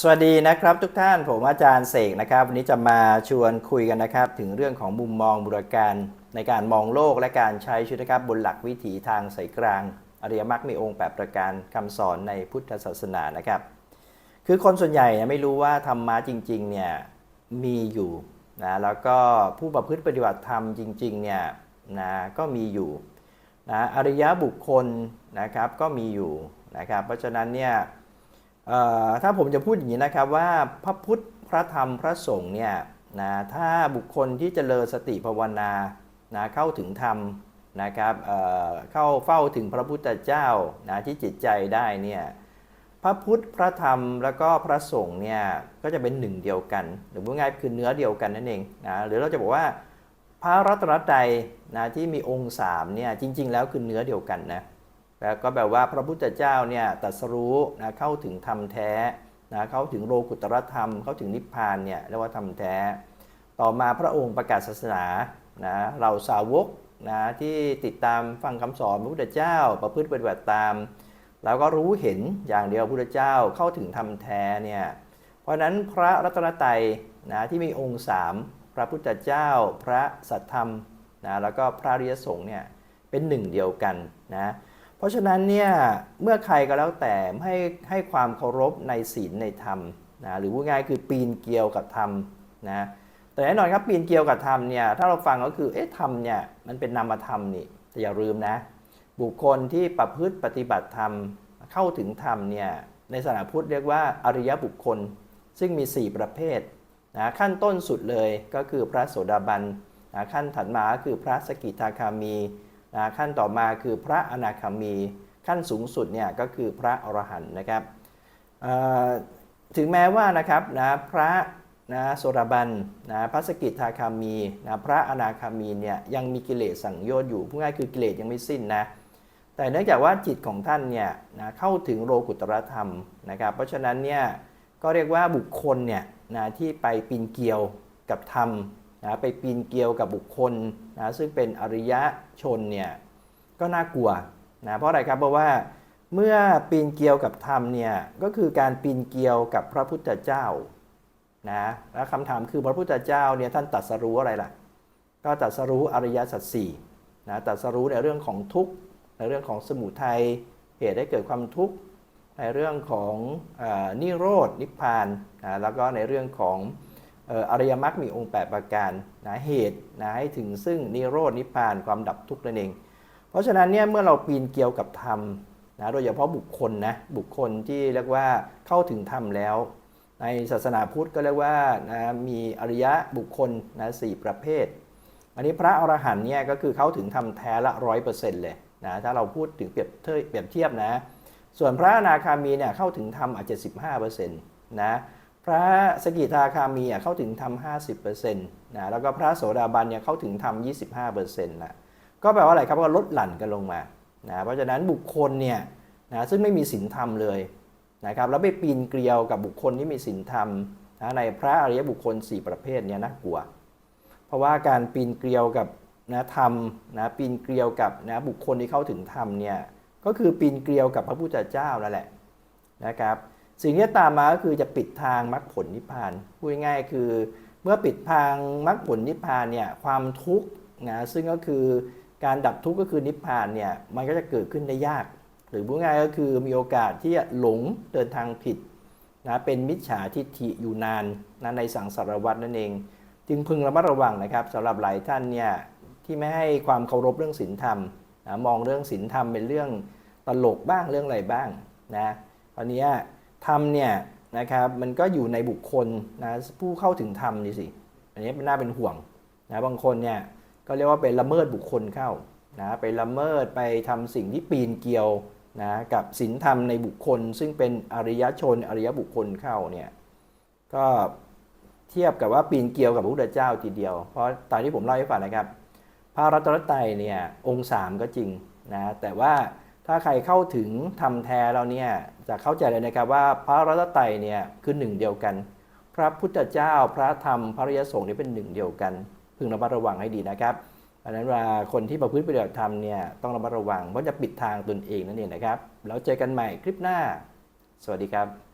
สวัสดีนะครับทุกท่านผมอาจารย์เสกนะครับ วันนี้จะมาชวนคุยกันนะครับ ถึงเรื่องของมุมมองบุรการในการมองโลกและการใช้ชีวิตนะครับบนหลักวิถีทางสายกลาง อริยมรรคมีองค์8ปประการคำสอนในพุทธศาสนานะครับ คือคนส่วนใหญ่ไม่รู้ว่าธรรมะจริงๆเนี่ยมีอยู่นะแล้วก็ผู้ประพฤติปฏิบัติธรรมจริงๆเนี่ยนะก็มีอยู่นะอริยบุคคลนะครับก็มีอยู่นะครับ เพราะฉะนั้นเนี่ย ถ้าผมจะพูดอย่างนี้นะครับว่าพระพุทธพระธรรมพระสงฆ์เนี่ยนะถ้าบุคคลที่เจริญสติภาวนานะเข้าถึงธรรมนะครับเเข้าเฝ้าถึงพระพุทธเจ้านะที่จิตใจได้เนี่ยพระพุทธพระธรรมแล้วก็พระสงฆ์เนี่ยก็จะเป็นหนึ่งเดียวกัน หรือว่าง่ายๆคือเนื้อเดียวกันนั่นเองนะหรือเราจะบอกว่าพระรัตนตรัยนะที่มีองค์สามเนี่ยจริง ๆ แล้วคือเนื้อเดียวกันนะ แล้วก็แบบว่าพระพุทธเจ้าเนี่ยตรัสรู้นะเข้าถึงธรรมแท้นะเข้าถึงโลกุตตรธรรม เข้าถึงนิพพานเนี่ยเรียกว่าธรรมแท้ ต่อมาพระองค์ประกาศศาสนานะเราสาวกนะที่ติดตามฟังคำสอนพระพุทธเจ้า ประพฤติปฏิบัติตาม แล้วก็รู้เห็นอย่างเดียวพระพุทธเจ้าเข้าถึงธรรมแท้เนี่ยเพราะนั้นพระรัตนตรัยนะที่มีองค์สามพระพุทธเจ้า พระสัทธรรมนะแล้วก็พระริยสงฆ์เนี่ยเป็นหนึ่งเดียวกันนะ เพราะฉะนั้นเนี่ยเมื่อใครก็แล้วแต่ให้ให้ความเคารพในศีลในธรรมนะหรือว่าง่ายคือปีนเกลียวกับธรรมนะแต่แน่นอนครับปีนเกลียวกับธรรมเนี่ยถ้าเราฟังก็คือเอ๊ะธรรมเนี่ยมันเป็นนามธรรมนี่แต่อย่าลืมนะ บุคคลที่ประพฤติปฏิบัติธรรมเข้าถึงธรรมเนี่ยในศาสนาพุทธเรียกว่าอริยบุคคล ซึ่งมี 4 ประเภทนะขั้นต้นสุดเลยก็คือพระโสดาบันนะขั้นถัดมาก็คือพระสกิทาคามี นะขั้นต่อมาคือพระอนาคามี ขั้นสูงสุดเนี่ยก็คือพระอรหันต์นะครับถึงแม้ว่านะครับนะพระนะโสดาบันนะพระสกิทาคามีนะพระอนาคามีเนี่ยยังมีกิเลสสังโยชน์อยู่พูดง่ายคือกิเลสยังไม่สิ้นนะแต่เนื่องจากว่าจิตของท่านเนี่ยนะเข้าถึงโลกุตรธรรมนะครับเพราะฉะนั้นเนี่ยก็เรียกว่าบุคคลเนี่ยนะที่ไปปีนเกลียวกับธรรม นะไปปีนเกลียวกับบุคคลนะซึ่งเป็นอริยชนเนี่ยก็น่ากลัวนะเพราะอะไรครับเพราะว่าเมื่อปีนเกลียวกับธรรมเนี่ยก็คือการปีนเกลียวกับพระพุทธเจ้านะแล้วคำถามคือพระพุทธเจ้าเนี่ยท่านตรัสรู้อะไรล่ะ ก็ตรัสรู้อริยสัจสี่นะตรัสรู้ในเรื่องของทุกข์ในเรื่องของสมุทัยเหตุให้เกิดความทุกข์ในเรื่องของอนิโรธนิพพานนะแล้วก็ในเรื่องของ อริยมรรคมีองค์ 8 ประการนะเหตุนะให้ถึงซึ่งนิโรธนิพพานความดับทุกข์นั่นเอง เพราะฉะนั้นเนี่ยเมื่อเราปีนเกลียวกับธรรมนะโดยเฉพาะบุคคลนะบุคคลที่เรียกว่าเข้าถึงธรรมแล้ว ในศาสนาพุทธก็เรียกว่านะมีอริยะบุคคลนะสประเภท อันนี้พระอรหันต์เนี่ยก็คือเข้าถึงธรรมแท้ละร้อยเปอร์เซ็นต์เลยนะถ้าเราพูดถึงเปรียบเทียบเปรียบเทียบนะส่วนพระอนาคามีเนี่ยเข้าถึงธรรมอาจจะ15เปอร์เซ็นต์นะ พระสกิทาคามีเข้าถึงธรรม50%นะแล้วก็พระโสดาบันเนี่ยเข้าถึงธรรม25%นะก็แปลว่าอะไรครับก็ลดหลั่นกันลงมานะเพราะฉะนั้นบุคคลเนี่ยนะซึ่งไม่มีศีลธรรมเลยนะครับแล้วไปปีนเกลียวกับบุคคลที่มีศีลธรรมนะในพระอริยบุคคล 4 ประเภทเนี่ยน่ากลัว เพราะว่าการปีนเกลียวกับนะธรรมนะปีนเกลียวกับนะบุคคลที่เข้าถึงธรรมเนี่ยก็คือปีนเกลียวกับพระพุทธเจ้านั่นแหละนะครับ สิ่งที่ตามมาก็คือจะปิดทางมรรคผลนิพพานพูดง่ายๆคือ เมื่อปิดทางมรรคผลนิพพานเนี่ยความทุกข์นะซึ่งก็คือการดับทุกข์ก็คือนิพพานเนี่ยมันก็จะเกิดขึ้นได้ยาก หรือพูดง่ายก็คือมีโอกาสที่จะหลงเดินทางผิดนะเป็นมิจฉาทิฏฐิอยู่นานนะในสังสารวัฏนั่นเอง จึงพึงระมัดระวังนะครับสำหรับหลายท่านเนี่ยที่ไม่ให้ความเคารพเรื่องศีลธรรมนะมองเรื่องศีลธรรมเป็นเรื่องตลกบ้างเรื่องอะไรบ้างนะตอนนี้ ธรรมเนี่ยนะครับมันก็อยู่ในบุคคลนะผู้เข้าถึงธรรมนี่สิ อันนี้เป็นน่าเป็นห่วงนะบางคนเนี่ยก็เรียกว่าไปละเมิดบุคคลเข้านะไปละเมิดไปทำสิ่งที่ปีนเกลียวนะกับศีลธรรมในบุคคล ซึ่งเป็นอริยชนอริยบุคคลเข้าเนี่ยก็เทียบกับว่าปีนเกลียวกับพระพุทธเจ้าทีเดียว เพราะตอนที่ผมเล่าให้ฟังนะครับ พระรัตนตรัยเนี่ยองค์สามก็จริงนะแต่ว่า ถ้าใครเข้าถึงทำแท้แล้วเนี่ยจะเข้าใจเลยนะครับว่าพระรัตนตรัยเนี่ยคือหนึ่งเดียวกัน พระพุทธเจ้าพระธรรมพระริยสงฆ์นี่เป็นหนึ่งเดียวกัน พึงระมัดระวังให้ดีนะครับอันนั้นว่าคนที่ประพฤติปฏิบัติธรรมเนี่ยต้องระมัดระวังเพราะจะปิดทางตนเองนั่นเองนะครับ แล้วเจอกันใหม่คลิปหน้า สวัสดีครับ